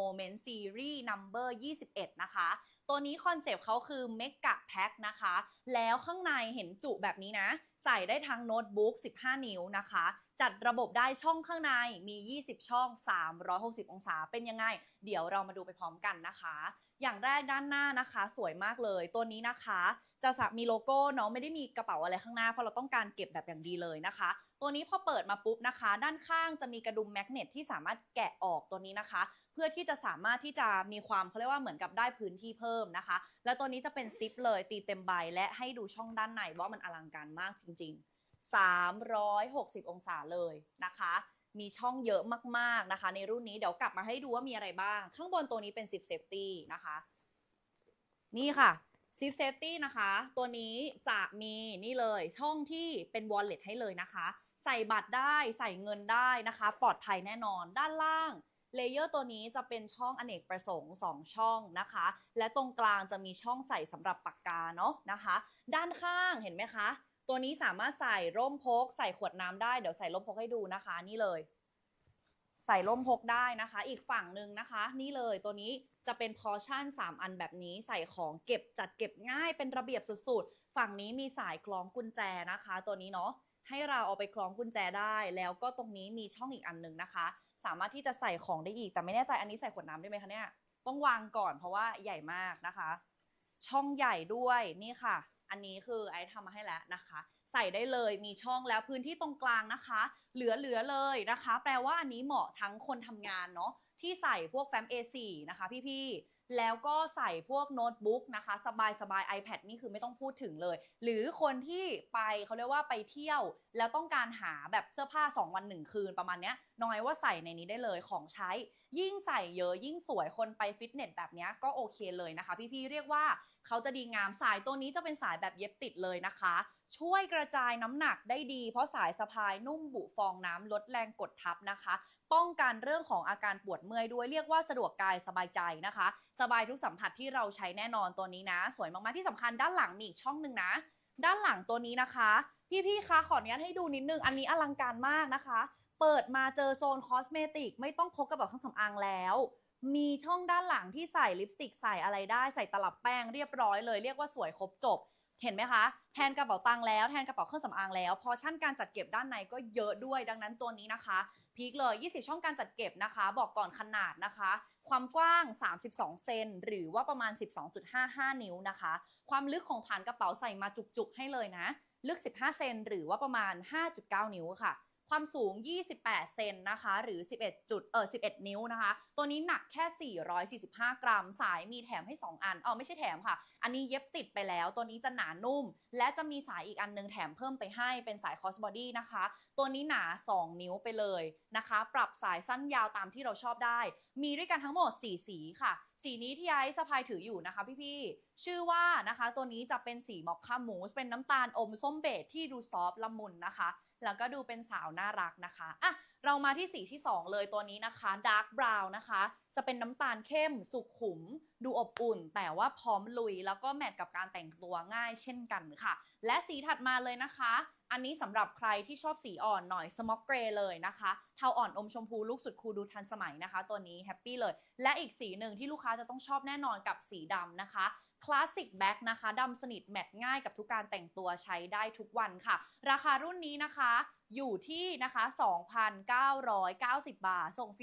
Moment Series Number 21 นะคะ ตัวนี้คอนเซปต์เขาคือ Mega Pack นะคะ แล้วข้างในเห็นจุแบบนี้นะ ใส่ได้ทั้งโน้ตบุ๊ก 15 นิ้วนะคะ จัดระบบได้ช่องข้างในมี 20 ช่อง 360 องศาเป็นยังไง เดี๋ยวเรามาดูไปพร้อมกันนะคะ อย่างแรกด้านหน้านะคะ สวยมากเลย ตัวนี้นะคะจะะมีโลโก้เนาะไม่ได้มีกระเป๋าอะไรข้างหน้าเพราะเราต้องการเก็บแบบอย่างดีเลยนะคะ ตัวนี้พอเปิดมาปุ๊บนะคะ ด้านข้างจะมีกระดุมแมกเนตที่สามารถแกะออกตัวนี้นะคะ เพื่อที่จะสามารถที่จะมีความเขาเรียกว่าเหมือนกับได้พื้นที่เพิ่มนะคะ แล้วตัวนี้จะเป็นซิปเลยตีเต็มใบและให้ดูช่องด้านในว่ามันอลังการมากจริง ๆ 360 องศาเลยนะคะ มีช่องเยอะมากๆนะคะ ในรุ่นนี้เดี๋ยวกลับมาให้ดูว่ามีอะไรบ้าง ข้างบนตัวนี้เป็นซิปเซฟตี้นะคะ นี่ค่ะซิปเซฟตี้นะคะ ตัวนี้จะมีนี่เลยช่องที่เป็น wallet ให้เลยนะคะ ใส่บัตรได้ใส่เงินได้นะคะ ปลอดภัยแน่นอนด้านล่าง เลเยอร์ตัวนี้จะเป็นช่องอเนกประสงค์ 2 ช่องนะคะ และตรงกลางจะมีช่องใส่สำหรับปากกาเนาะนะคะ ด้านข้างเห็นไหมคะ ตัวนี้สามารถใส่ร่มพก ใส่ขวดน้ำได้เดี๋ยวใส่ร่มพกให้ดูนะคะนี่เลย ใส่ร่มพกได้นะคะ อีกฝั่งหนึ่งนะคะ นี่เลยตัวนี้จะเป็นพอชั่น 3 อันแบบนี้ใส่ของเก็บจัดเก็บง่ายเป็นระเบียบสุดๆ ฝั่งนี้มีสายคล้องกุญแจนะคะ ตัวนี้เนาะให้เราเอาไปคล้องกุญแจได้ แล้วก็ตรงนี้มีช่องอีกอันหนึ่งนะคะ สามารถที่จะใส่ของได้อีก แต่ไม่แน่ใจอันนี้ใส่ขวดน้ำได้ไหมคะเนี่ย ต้องวางก่อนเพราะว่าใหญ่มากนะคะ ช่องใหญ่ด้วยนี่ค่ะ อันนี้คือไอ้ทำมาให้แล้วนะคะ ใส่ได้เลยมีช่องแล้วพื้นที่ตรงกลางนะคะ เหลือๆเลยนะคะ แปลว่าอันนี้เหมาะทั้งคนทำงานเนาะ ที่ใส่พวกแฟ้ม A4 นะคะพี่ๆ แล้วก็ใส่พวกโน้ตบุ๊กนะคะสบายๆ iPad นี่คือไม่ต้องพูดถึงเลย หรือคนที่ไปเขาเรียกว่าไปเที่ยว แล้วต้องการหาแบบเสื้อผ้า 2 วัน 1 คืนประมาณเนี้ยน้อยว่าใส่ในนี้ได้เลยของใช้ ยิ่งใส่เยอะยิ่งสวยคนไปฟิตเนสแบบนี้ก็โอเคเลยนะคะ พี่ๆ เรียกว่าเขาจะดีงามสายตัวนี้จะเป็นสายแบบเย็บติดเลยนะคะ ช่วยกระจายน้ำหนักได้ดี เพราะสายสะพายนุ่มบุฟองน้ำลดแรงกดทับนะคะ ป้องกันเรื่องของอาการปวดเมื่อยด้วยเรียกว่าสะดวกกายสบายใจนะคะ สบายทุกสัมผัสที่เราใช้แน่นอนตัวนี้นะ สวยมากๆที่สำคัญด้านหลังมีอีกช่องหนึ่งนะ ด้านหลังตัวนี้นะคะ พี่ๆคะขออนุญาตให้ดูนิดนึงอันนี้อลังการมากนะคะ เปิดมาเจอโซนคอสเมติกไม่ต้องพกกระเป๋าเครื่องสำอางแล้วมีช่องด้านหลังที่ใส่ลิปสติกใส่อะไรได้ใส่ตลับแป้งเรียบร้อยเลย เรียกว่าสวยครบจบ เห็นไหมคะ แทนกระเป๋าตังค์แล้วแทนกระเป๋าเครื่องสำอางแล้ว พอชั่นการจัดเก็บด้านในก็เยอะด้วย ดังนั้นตัวนี้นะคะ พีคเลย 20 ช่องการจัดเก็บนะคะ บอกก่อนขนาดนะคะ ความกว้าง 32 เซนหรือว่าประมาณ 12.55 นิ้วนะคะ ความลึกของฐานกระเป๋าใส่มาจุกๆให้เลยนะ ลึก 15 เซนหรือว่าประมาณ 5.9 นิ้วค่ะ ความสูง 28 เซนนะคะ หรือ 11 จุดเออ11 นิ้วนะคะ ตัวนี้หนักแค่ 445 กรัม สายมีแถมให้ 2 อันเออไม่ใช่แถมค่ะ อันนี้เย็บติดไปแล้ว ตัวนี้จะหนานุ่ม และจะมีสายอีกอันนึงแถมเพิ่มไปให้เป็นสายคอสบอดี้นะคะ ตัวนี้หนา 2 นิ้วไปเลยนะคะ ปรับสายสั้นยาวตามที่เราชอบได้ มีด้วยกันทั้งหมด 4 สีค่ะ สีนี้ที่ไอซ์สะพายถืออยู่นะคะพี่ๆ ชื่อว่านะคะ ตัวนี้จะเป็นสีมอคค่ามูส เป็นน้ำตาลอมส้มเบจที่ดูซอฟละมุนนะคะ แล้วก็ดูเป็นสาวน่ารักนะคะอะ เรามาที่สีที่ 2 เลยตัวนี้นะคะดาร์กบราวน์นะคะ จะเป็นน้ำตาลเข้ม สุขุม ดูอบอุ่น แต่ว่าพร้อมลุย แล้วก็แมทกับการแต่งตัวง่ายเช่นกันค่ะ และสีถัดมาเลยนะคะ อันนี้สำหรับใครที่ชอบสีอ่อนหน่อยสมอกเกรย์เลยนะคะเทาอ่อนอมชมพูลูกสุดคูลดูทันสมัยนะคะ ตัวนี้แฮปปี้เลย และอีกสีหนึ่งที่ลูกค้าจะต้องชอบแน่นอนกับสีดำนะคะคลาสสิกแบ็กนะคะดำสนิทแมทง่ายกับทุกการแต่งตัวใช้ได้ทุกวันค่ะ ราคารุ่นนี้นะคะ อยู่ที่นะคะ 2,990 บาท ส่งฟรี